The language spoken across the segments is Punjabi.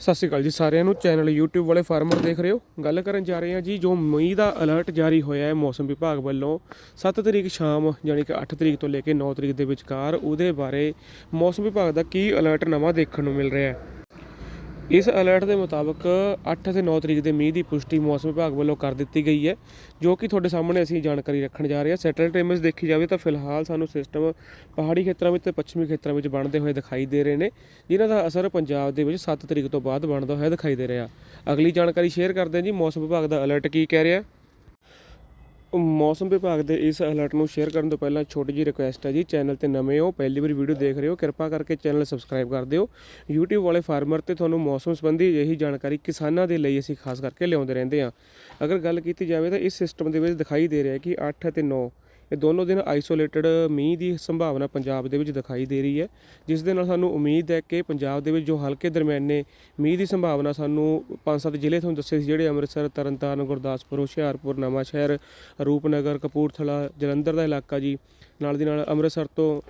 ਸਤਿ ਸ਼੍ਰੀ ਅਕਾਲ ਜੀ ਸਾਰਿਆਂ ਨੂੰ। ਚੈਨਲ YouTube ਵਾਲੇ ਫਾਰਮਰ ਦੇਖ ਰਹੇ ਹੋ। ਗੱਲ ਕਰਨ ਜਾ ਰਹੇ ਹਾਂ ਜੀ, ਜੋ ਮਈ ਦਾ ਅਲਰਟ ਜਾਰੀ ਹੋਇਆ ਹੈ ਮੌਸਮ ਵਿਭਾਗ ਵੱਲੋਂ 7 ਤਰੀਕ ਸ਼ਾਮ ਯਾਨੀ ਕਿ 8 ਤਰੀਕ ਤੋਂ ਲੈ ਕੇ 9 ਤਰੀਕ ਦੇ ਵਿਚਕਾਰ, ਉਹਦੇ ਬਾਰੇ ਮੌਸਮ ਵਿਭਾਗ ਦਾ ਕੀ ਅਲਰਟ ਨਵਾਂ ਦੇਖਣ ਨੂੰ ਮਿਲ ਰਿਹਾ ਹੈ। ਇਸ ਅਲਰਟ ਦੇ ਮੁਤਾਬਕ 8 ਅਤੇ 9 ਤਰੀਕ ਦੇ ਮੀਂਹ ਦੀ ਪੁਸ਼ਟੀ ਮੌਸਮ ਵਿਭਾਗ ਵੱਲੋਂ ਕਰ ਦਿੱਤੀ ਗਈ ਹੈ, ਜੋ ਕਿ ਤੁਹਾਡੇ ਸਾਹਮਣੇ ਅਸੀਂ ਜਾਣਕਾਰੀ ਰੱਖਣ ਜਾ ਰਹੇ ਹਾਂ। ਸੈਟਲਾਈਟ ਇਮੇਜ ਦੇਖੀ ਜਾਵੇ ਤਾਂ ਫਿਲਹਾਲ ਸਾਨੂੰ ਸਿਸਟਮ ਪਹਾੜੀ ਖੇਤਰਾਂ ਵਿੱਚ ਤੇ ਪੱਛਮੀ ਖੇਤਰਾਂ ਵਿੱਚ ਬਣਦੇ ਹੋਏ ਦਿਖਾਈ ਦੇ ਰਹੇ ਨੇ, ਜਿਨ੍ਹਾਂ ਦਾ ਅਸਰ ਪੰਜਾਬ ਦੇ ਵਿੱਚ 7 ਤਰੀਕ ਤੋਂ ਬਾਅਦ ਬਣਦਾ ਹੋਇਆ ਦਿਖਾਈ ਦੇ ਰਿਹਾ। ਅਗਲੀ ਜਾਣਕਾਰੀ ਸ਼ੇਅਰ ਕਰਦੇ ਹਾਂ ਜੀ, ਮੌਸਮ ਵਿਭਾਗ ਦਾ ਅਲਰਟ ਕੀ ਕਹਿ ਰਿਹਾ? ਮੌਸਮ ਵਿਭਾਗ ਦੇ ਇਸ ਅਲਰਟ ਨੂੰ ਸ਼ੇਅਰ ਕਰਨ ਤੋਂ ਪਹਿਲਾਂ ਛੋਟੀ ਜਿਹੀ ਰਿਕੁਐਸਟ ਹੈ ਜੀ ਚੈਨਲ ਤੇ ਨਵੇਂ ਹੋ, ਪਹਿਲੀ ਵਾਰ ਵੀਡੀਓ ਦੇਖ ਰਹੇ ਹੋ, ਕਿਰਪਾ ਕਰਕੇ ਚੈਨਲ ਸਬਸਕ੍ਰਾਈਬ ਕਰ ਦਿਓ। YouTube ਵਾਲੇ ਫਾਰਮਰ ਤੇ ਤੁਹਾਨੂੰ ਮੌਸਮ ਸੰਬੰਧੀ ਅਜਿਹੀ ਜਾਣਕਾਰੀ ਕਿਸਾਨਾਂ ਦੇ ਲਈ ਅਸੀਂ ਖਾਸ ਕਰਕੇ ਲਿਆਉਂਦੇ ਰਹਿੰਦੇ ਹਾਂ। ਅਗਰ ਗੱਲ ਕੀਤੀ ਜਾਵੇ ਤਾਂ ਇਸ ਸਿਸਟਮ ਦੇ ਵਿੱਚ ਦਿਖਾਈ ਦੇ ਰਿਹਾ ਹੈ ਕਿ 8 ਅਤੇ 9 ਇਹ ਦੋਨੋਂ ਦਿਨ ਆਈਸੋਲੇਟਡ ਮੀਂਹ ਦੀ ਸੰਭਾਵਨਾ ਪੰਜਾਬ ਦੇ ਵਿੱਚ ਦਿਖਾਈ ਦੇ ਰਹੀ ਹੈ, ਜਿਸ ਦੇ ਨਾਲ ਸਾਨੂੰ ਉਮੀਦ ਹੈ ਕਿ ਪੰਜਾਬ ਦੇ ਵਿੱਚ ਜੋ ਹਲਕੇ ਦਰਮਿਆਨੇ ਮੀਂਹ ਦੀ ਸੰਭਾਵਨਾ ਸਾਨੂੰ ਪੰਜ ਸੱਤ ਜ਼ਿਲ੍ਹੇ ਤੁਹਾਨੂੰ ਦੱਸੇ ਸੀ, ਜਿਹੜੇ ਅੰਮ੍ਰਿਤਸਰ, ਤਰਨਤਾਰਨ, ਗੁਰਦਾਸਪੁਰ, ਹੁਸ਼ਿਆਰਪੁਰ, ਨਵਾਂਸ਼ਹਿਰ, ਰੂਪਨਗਰ, ਕਪੂਰਥਲਾ, ਜਲੰਧਰ ਦਾ ਇਲਾਕਾ ਜੀ। ਨਾਲ ਦੀ ਨਾਲ ਅੰਮ੍ਰਿਤਸਰ ਤੋਂ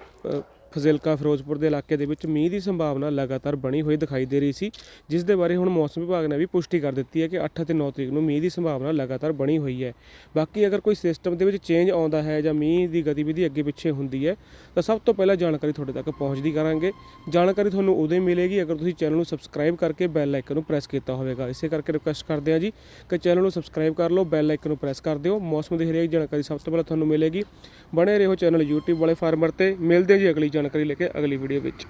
ਫਜ਼ਿਲਕਾ ਫਿਰੋਜ਼ਪੁਰ ਦੇ ਇਲਾਕੇ ਦੇ ਵਿੱਚ ਮੀਂਹ ਦੀ ਸੰਭਾਵਨਾ ਲਗਾਤਾਰ ਬਣੀ ਹੋਈ ਦਿਖਾਈ ਦੇ ਰਹੀ ਸੀ, ਜਿਸ ਦੇ ਬਾਰੇ ਹੁਣ ਮੌਸਮ ਵਿਭਾਗ ਨੇ ਵੀ ਪੁਸ਼ਟੀ ਕਰ ਦਿੱਤੀ ਹੈ ਕਿ 8 ਅਤੇ 9 ਤਰੀਕ ਨੂੰ ਮੀਂਹ ਦੀ ਸੰਭਾਵਨਾ ਲਗਾਤਾਰ ਬਣੀ ਹੋਈ ਹੈ। ਬਾਕੀ ਅਗਰ ਕੋਈ ਸਿਸਟਮ ਦੇ ਵਿੱਚ ਚੇਂਜ ਆਉਂਦਾ ਹੈ ਜਾਂ ਮੀਂਹ ਦੀ ਗਤੀਵਿਧੀ ਅੱਗੇ ਪਿੱਛੇ ਹੁੰਦੀ ਹੈ, ਤਾਂ ਸਭ ਤੋਂ ਪਹਿਲਾਂ ਜਾਣਕਾਰੀ ਤੁਹਾਡੇ ਤੱਕ ਪਹੁੰਚਦੀ ਕਰਾਂਗੇ। ਜਾਣਕਾਰੀ ਤੁਹਾਨੂੰ ਉਦੋਂ ਹੀ ਮਿਲੇਗੀ ਅਗਰ ਤੁਸੀਂ ਚੈਨਲ ਨੂੰ ਸਬਸਕ੍ਰਾਈਬ ਕਰਕੇ ਬੈਲ ਆਈਕਨ ਨੂੰ ਪ੍ਰੈਸ ਕੀਤਾ ਹੋਵੇਗਾ। ਇਸੇ ਕਰਕੇ ਰਿਕੁਐਸਟ ਕਰਦੇ ਹਾਂ ਜੀ ਕਿ ਚੈਨਲ ਨੂੰ ਸਬਸਕ੍ਰਾਈਬ ਕਰ ਲਓ ਬੈਲ ਆਈਕਨ ਨੂੰ ਪ੍ਰੈਸ ਕਰ ਦਿਓ। ਮੌਸਮ ਦੀ ਹਰੇਕ ਜਾਣਕਾਰੀ ਸਭ ਤੋਂ ਪਹਿਲਾਂ ਤੁਹਾਨੂੰ ਮਿਲੇਗੀ। ਬਣੇ ਰਹੋ ਚੈਨਲ YouTube ਵਾਲੇ ਫਾਰਮਰ ਤੇ। ਮਿਲਦੇ ਜੀ ਅਗਲੀ ਜਾਣਕਾਰੀ ਲੈ ਕੇ ਅਗਲੀ ਵੀਡੀਓ ਵਿੱਚ